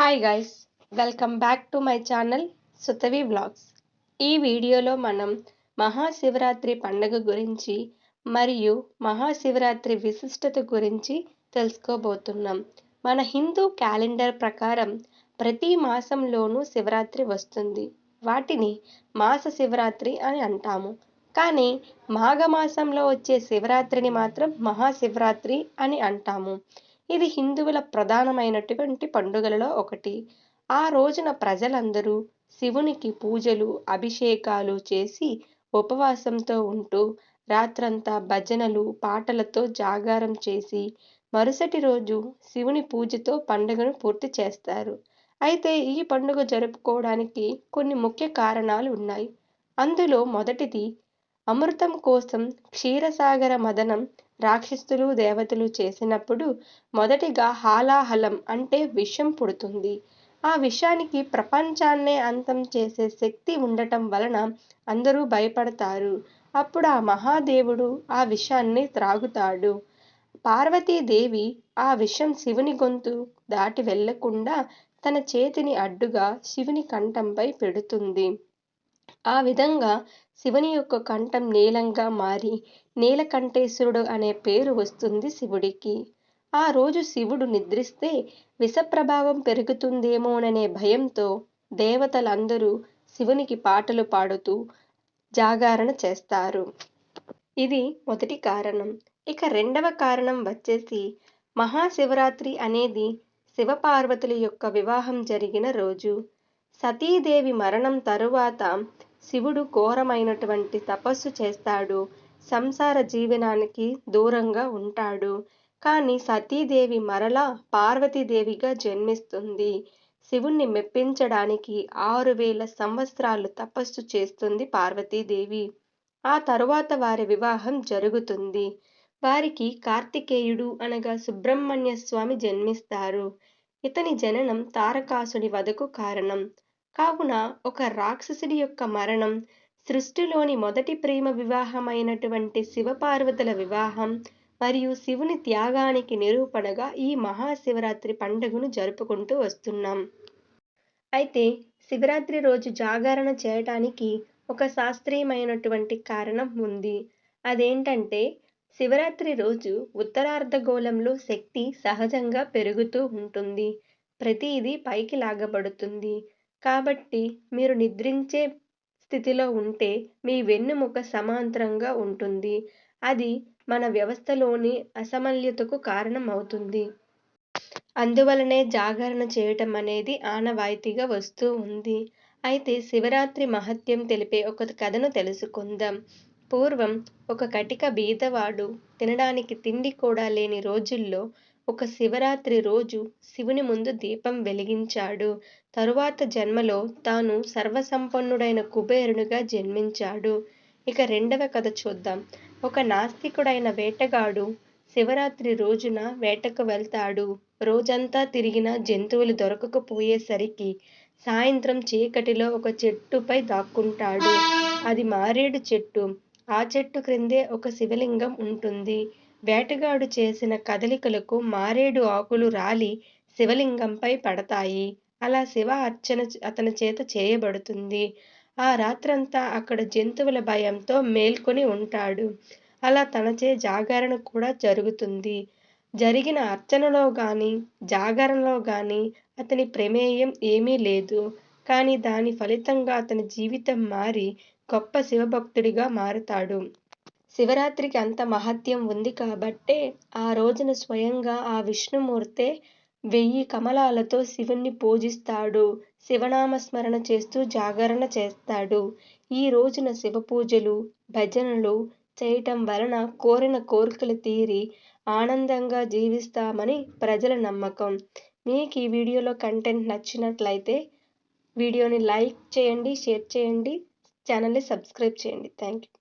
Hi guys welcome back to my channel Sutavi vlogs ఈ వీడియోలో మనం మహాశివరాత్రి పండుగ గురించి మరియు మహాశివరాత్రి విశిష్టత గురించి తెలుసుకోబోతున్నాం. మన హిందూ క్యాలెండర్ ప్రకారం ప్రతి మాసంలోనూ శివరాత్రి వస్తుంది. వాటిని మాస శివరాత్రి అని అంటాము. కానీ మాఘమాసంలో వచ్చే శివరాత్రిని మాత్రం మహాశివరాత్రి అని అంటాము. ఇది హిందువుల ప్రధానమైనటువంటి పండుగలలో ఒకటి. ఆ రోజున ప్రజలందరూ శివునికి పూజలు అభిషేకాలు చేసి ఉపవాసంతో ఉంటూ రాత్రంతా భజనలు పాటలతో జాగారం చేసి మరుసటి రోజు శివుని పూజతో పండుగను పూర్తి చేస్తారు. అయితే ఈ పండుగ జరుపుకోవడానికి కొన్ని ముఖ్య కారణాలు ఉన్నాయి. అందులో మొదటిది అమృతం కోసం క్షీరసాగర మదనం రాక్షసులు దేవతలు చేసినప్పుడు మొదటిగా హాలాహలం అంటే విషం పుడుతుంది. ఆ విషానికి ప్రపంచాన్నే అంతం చేసే శక్తి ఉండటం వలన అందరూ భయపడతారు. అప్పుడు ఆ మహాదేవుడు ఆ విషాన్ని త్రాగుతాడు. పార్వతీదేవి ఆ విషం శివుని గొంతు దాటి వెళ్ళకుండా తన చేతిని అడ్డుగా శివుని కంఠంపై పెడుతుంది. ఆ విధంగా శివుని యొక్క కంఠం నీలంగా మారి నీలకంఠేశ్వరుడు అనే పేరు వస్తుంది శివుడికి. ఆ రోజు శివుడు నిద్రిస్తే విషప్రభావం పెరుగుతుందేమోననే భయంతో దేవతలందరూ శివునికి పాటలు పాడుతూ జాగరణ చేస్తారు. ఇది మొదటి కారణం. ఇక రెండవ కారణం వచ్చేసి మహాశివరాత్రి అనేది శివపార్వతుల యొక్క వివాహం జరిగిన రోజు. సతీదేవి మరణం తరువాత శివుడు ఘోరమైనటువంటి తపస్సు చేస్తాడు. సంసార జీవనానికి దూరంగా ఉంటాడు. కానీ సతీదేవి మరలా పార్వతీదేవిగా జన్మిస్తుంది. శివుణ్ణి మెప్పించడానికి ఆరు వేల సంవత్సరాలు తపస్సు చేస్తుంది పార్వతీదేవి. ఆ తరువాత వారి వివాహం జరుగుతుంది. వారికి కార్తికేయుడు అనగా సుబ్రహ్మణ్య స్వామి జన్మిస్తారు. ఇతని జననం తారకాసుడి వదకు కారణం. కావున ఒక రాక్షసుడి యొక్క మరణం సృష్టిలోని మొదటి ప్రేమ వివాహమైనటువంటి శివపార్వతుల వివాహం మరియు శివుని త్యాగానికి నిరూపణగా ఈ మహాశివరాత్రి పండుగను జరుపుకుంటూ వస్తున్నాం. అయితే శివరాత్రి రోజు జాగరణ చేయటానికి ఒక శాస్త్రీయమైనటువంటి కారణం ఉంది. అదేంటంటే శివరాత్రి రోజు ఉత్తరార్ధగోళంలో శక్తి సహజంగా పెరుగుతూ ఉంటుంది. ప్రతిదీ పైకి లాగబడుతుంది. కాబట్టి మీరు నిద్రించే స్థితిలో ఉంటే మీ వెన్నుముక సమాంతరంగా ఉంటుంది. అది మన వ్యవస్థలోని అసమల్యతకు కారణం అవుతుంది. అందువలనే జాగరణ చేయటం అనేది ఆనవాయితీగా వస్తూ ఉంది. అయితే శివరాత్రి మహత్యం తెలిపే ఒక కథను తెలుసుకుందాం. పూర్వం ఒక కటిక బీదవాడు తినడానికి తిండి కూడా లేని రోజుల్లో ఒక శివరాత్రి రోజు శివుని ముందు దీపం వెలిగించాడు. తరువాత జన్మలో తాను సర్వసంపన్నుడైన కుబేరునిగా జన్మించాడు. ఇక రెండవ కథ చూద్దాం. ఒక నాస్తికుడైన వేటగాడు శివరాత్రి రోజున వేటకు వెళ్తాడు. రోజంతా తిరిగిన జంతువులు దొరకకపోయేసరికి సాయంత్రం చీకటిలో ఒక చెట్టుపై దాక్కుంటాడు. అది మారేడు చెట్టు. ఆ చెట్టు క్రిందే ఒక శివలింగం ఉంటుంది. వేటగాడు చేసిన కదలికలకు మారేడు ఆకులు రాలి శివలింగంపై పడతాయి. అలా శివ అర్చన అతని చేత చేయబడుతుంది. ఆ రాత్రంతా అక్కడ జంతువుల భయంతో మేల్కొని ఉంటాడు. అలా తనచే జాగరణ కూడా జరుగుతుంది. జరిగిన అర్చనలో కానీ జాగరణలో కానీ అతని ప్రమేయం ఏమీ లేదు. కానీ దాని ఫలితంగా అతని జీవితం మారి గొప్ప శివభక్తుడిగా మారుతాడు. శివరాత్రికి అంత మహత్యం ఉంది కాబట్టే ఆ రోజున స్వయంగా ఆ విష్ణుమూర్తే వెయ్యి కమలాలతో శివుణ్ణి పూజిస్తాడు. శివనామస్మరణ చేస్తూ జాగరణ చేస్తాడు. ఈ రోజున శివ పూజలు భజనలు చేయటం వలన కోరిన కోరికలు తీరి ఆనందంగా జీవిస్తామని ప్రజల నమ్మకం. మీకు ఈ వీడియోలో కంటెంట్ నచ్చినట్లయితే వీడియోని లైక్ చేయండి షేర్ చేయండి ఛానల్ని సబ్స్క్రైబ్ చేయండి. Thank you